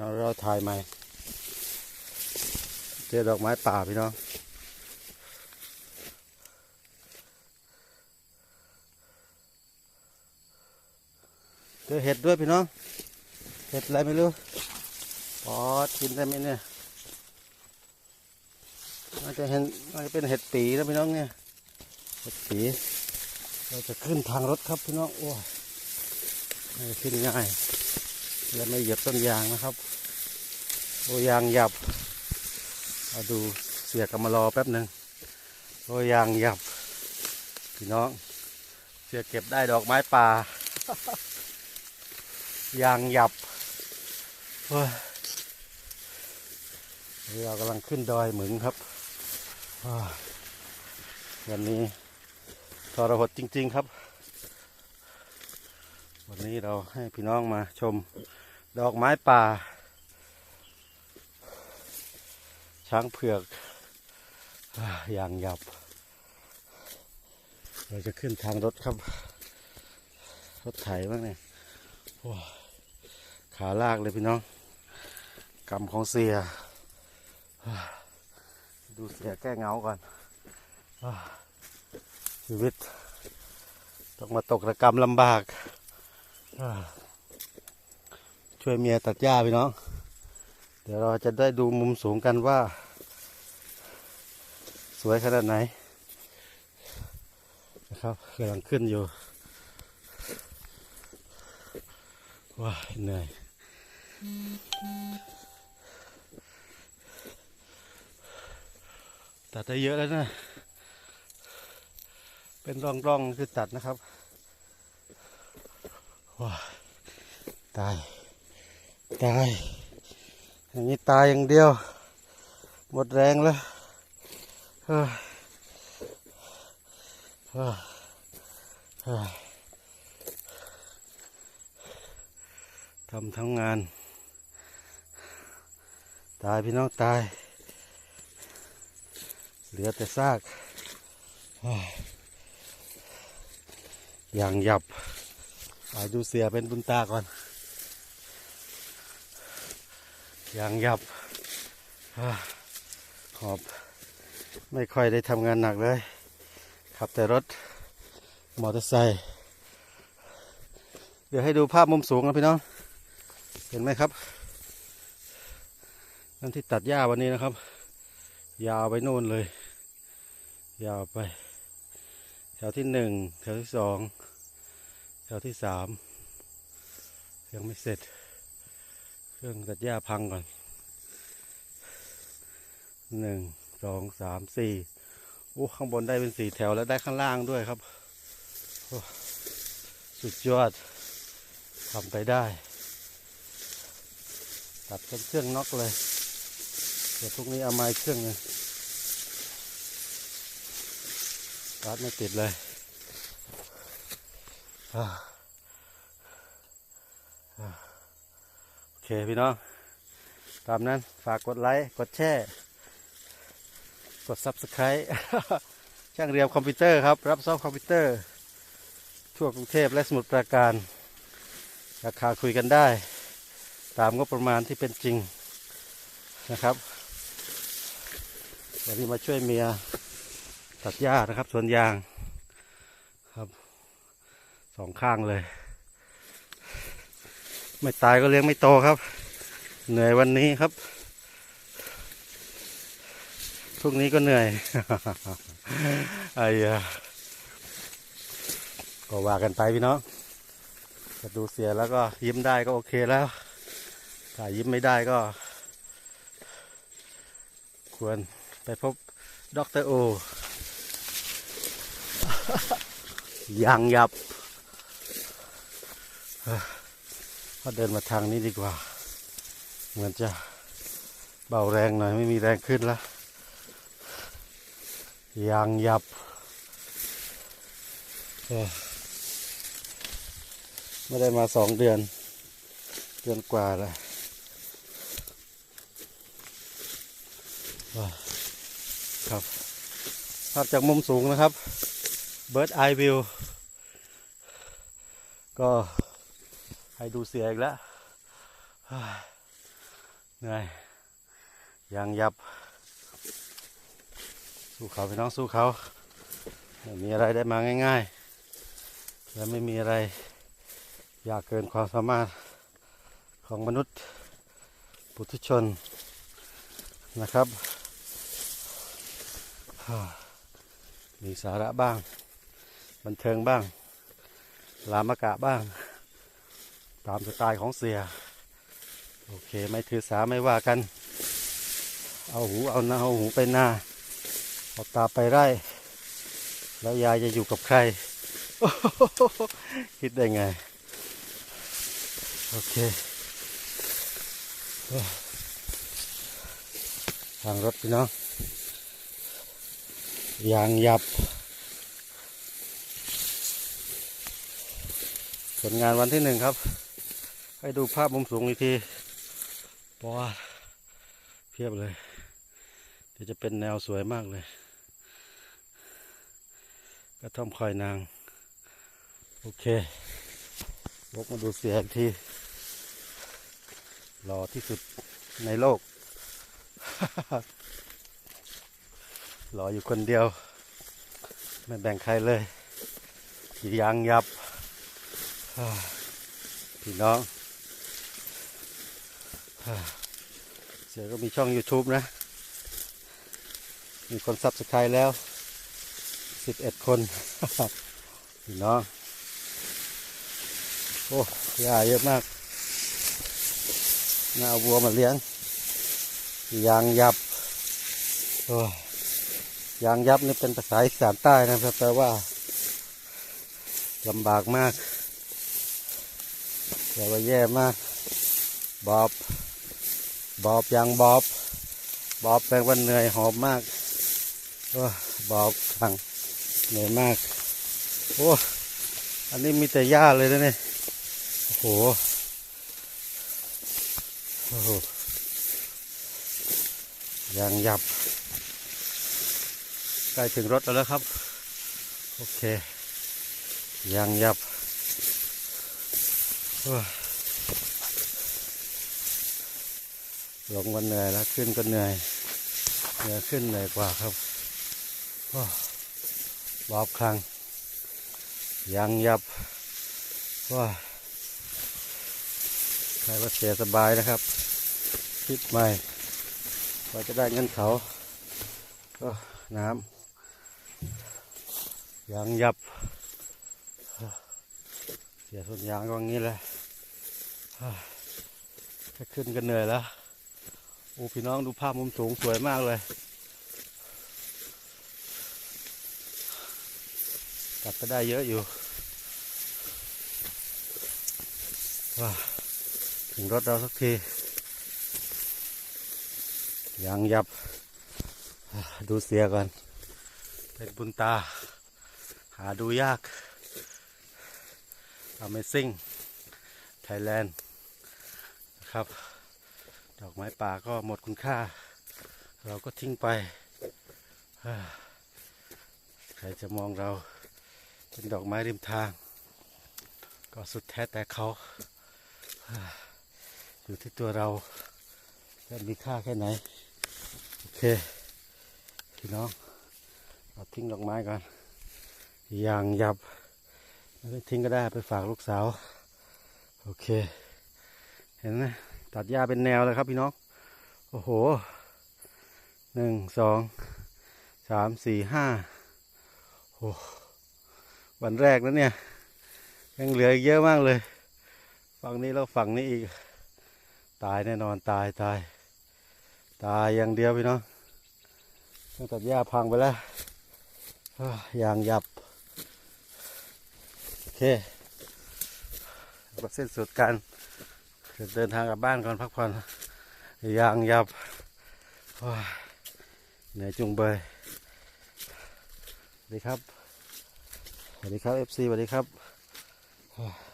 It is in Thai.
เราเราถ่ายใหม่ เจอดอกไม้ป่าพี่น้องเจอเห็ดด้วยพี่น้อง เห็ดอะไรไม่รู้ปอดกินได้ไหมเนี่ยน่าจะเห็นน่าจะเป็นเห็ดปีนะพี่น้องเนี่ยเห็ดปีเราจะขึ้นทางรถครับพี่น้องโอ้ยขึ้นง่าย และไม่เหยียบต้นยางนะครับโอยางหยับเอาดูเสียกำมารอแป๊บหนึ่งโอยางหยับพี่น้องเสียเก็บได้ดอกไม้ป่ายางหยับเฮ้ยเรากำลังขึ้นดอยเหมืองครับววันนี้ทรหดจริง ๆ ครับ วันนี้เราให้พี่น้องมาชมดอกไม้ป่า ช้างเผือกอย่างหยับ เราจะขึ้นทางรถครับ รถไถบ้างเนี่ยโอ้ขาลากเลยพี่น้องกำของเสีย ดูเสียแก้เงาก่อนอชีวิต ต้องมาตกระกรรมลำบาก ช่วยเมียตัดหญ้าพี่น้อง เดี๋ยวเราจะได้ดูมุมสูงกันว่า สวยขนาดไหน นะครับกำลังขึ้นอยู่ ว้าเหนื่อยตัดได้เยอะแล้วนะ เป็นร่องๆคือตัดนะครับ ว้าตาย ตาย อย่างนี้ตายอย่างเดียว หมดแรงแล้วเฮ้ยเฮ้ยเฮ้ยทำทั้งงาน ตายพี่น้องตาย เหลือแต่ซาก อย่างหยับ ไปดูเสียเป็นบุญตาก่อนอย่างหยับอหอบ ไม่ค่อยได้ทำงานหนักเลย ขับแต่รถ มอเตอร์ไซค์ เดี๋ยวให้ดูภาพมุมสูงนะพี่น้อง เห็นไหมครับ นั่นที่ตัดหญ้าวันนี้นะครับ ยาวไปโน่นเลย ยาวไป แถวที่หนึ่งแถวที่สอง แถวที่สามยังไม่เสร็จ เครื่องตัดหญ้าพังก่อนหนึ่งสองสามสี่โอ้ข้างบนได้เป็นสี่แถวแล้วได้ข้างล่างด้วยครับ สุดยอดทำไปได้ ตัดเป็นเครื่องน็อกเลย เดี๋ยวพรุ่งนี้เอาไม้เครื่องหนึงตัดไม่ติดเลย โอเคพี่น้อง ตามนั้นฝากกดไลค์ กดแชร์ กด Subscribe ช่างเรียมคอมพิวเตอร์ครับ รับซ่อมคอมพิวเตอร์ ทั่วกรุงเทพและสมุทรปราการราคาคุยกันได้ ตามงบประมาณที่เป็นจริงนะครับวันนี้มาช่วยเมียตัดหญ้านะครับสวนยาง สองข้างเลย ไม่ตายก็เลี้ยงไม่โตครับ เหนื่อยวันนี้ครับพรุ่งนี้ก็เหนื่อยไอ้ยก็ว่ากันไปพี่น้องจะดูเสียแล้วก็ยิ้มได้ก็โอเคแล้ว ถ้ายิ้มไม่ได้ก็ ควรไปพบด็อกเตอร์โอยังยับ เอ้อก็เดินมาทางนี้ดีกว่า เหมือนจะเบาแรงหน่อยไม่มีแรงขึ้นแล้วยางยับไม่ได้มาสองเดือน เดือนกว่าแล้วครับภาพจากมุมสูงนะครับ Bird Eye View ก็ ให้ดูเสียอีกแล้วเหนื่อยยางยับ สู้เขาพี่น้องสู้เขาไม่มีอะไรได้มาง่าย ๆ และไม่มีอะไรยากเกินความสามารถของมนุษย์ปุถุชนนะครับ มีสาระบ้าง บันเทิงบ้าง ลามกะบ้าง ตามสไตล์ของเสีย โอเคไม่ถือสาไม่ว่ากัน เอาหูเอาหน้าเอาหูไปหน้าเอาตาไปไร่ แล้วยายจะอยู่กับใคร คิดได้ไง โอเค ทางรถพี่น้องยางยับ ผลงานวันที่หนึ่งครับ ให้ดูภาพมุมสูงอีกทีเพราะว่าเพียบเลย เดี๋ยวจะเป็นแนวสวยมากเลยกระท่อมคอยนาง โอเควกมาดูเสียอีกทีหล่อที่สุดในโลก หล่ออยู่คนเดียว ไม่แบ่งใครเลยยางยับ พี่น้อง เสือก็มีช่อง YouTube นะ มีคนซับสไครต์แล้วสิบเอ็ดคนพี่น้องโอ้ยาเยอะมากน่าเอาวัวมาเลี้ยง ยางยับโอ้ยยางยับนี่เป็นภาษาอีสานใต้นะครับแปลว่าลำบากมากแปลว่าแย่มากบอบ บอบยางบอบ บอบแปลว่าเหนื่อยหอบมากโอ้บอบขังเหนื่อยมาก โอ้อันนี้มีแต่หญ้าเลยนะเนี่ยโอ้โหโอ้โหยางหยับใกล้ถึงรถแล้วครับ โอเคยางหยับโอ้ ลงวันเหนื่อยแล้วขึ้นก็เหนื่อยเหนื่อยขึ้นเหนื่อยกว่าครับโอ้ยบอบคลังยางยับว้าใครว่าเสียสบายนะครับคิดใหม่กว่าจะได้เงินเขา ก็น้ำยางยับ เสียส่วนยางก็อย่างนี้แหละแค่ขึ้นก็เหนื่อยแล้ว โอ้พี่น้องดูภาพมุมสูงสวยมากเลยกลับไปได้เยอะอยู่ว้าถึงรถเราสักทียังยับ ดูเสียก่อน เป็นบุญตา หาดูยาก Amazing Thailand ครับ ดอกไม้ป่าก็หมดคุณค่า เราก็ทิ้งไป ใครจะมองเราเป็นดอกไม้ริมทาง ก็สุดแท้แต่เขา อยู่ที่ตัวเราจะมีค่าแค่ไหน โอเค พี่น้องเราทิ้งดอกไม้ก่อนยางหยับไม่ทิ้งก็ได้ไปฝากลูกสาว โอเค เห็นไหม ตัดหญ้าเป็นแนวเลยครับพี่น้อง โอ้โหหนึ่งสองสามสี่ห้าโอ้วันแรกแล้วเนี่ย ยังเหลืออีกเยอะมากเลย ฝั่งนี้แล้วฝั่งนี้อีก ตายแน่นอนตายตาย ตายอย่างเดียวพี่น้องต้องตัดหญ้าพังไปแล้วอย่างหยับ โอเคก็สิ้นสุดการ เดินทางกลับบ้านก่อนพักผ่อนยางยับเหนื่อยจุงเบยสวัสดีครับสวัสดีครับเอฟซีสวัสดีครับ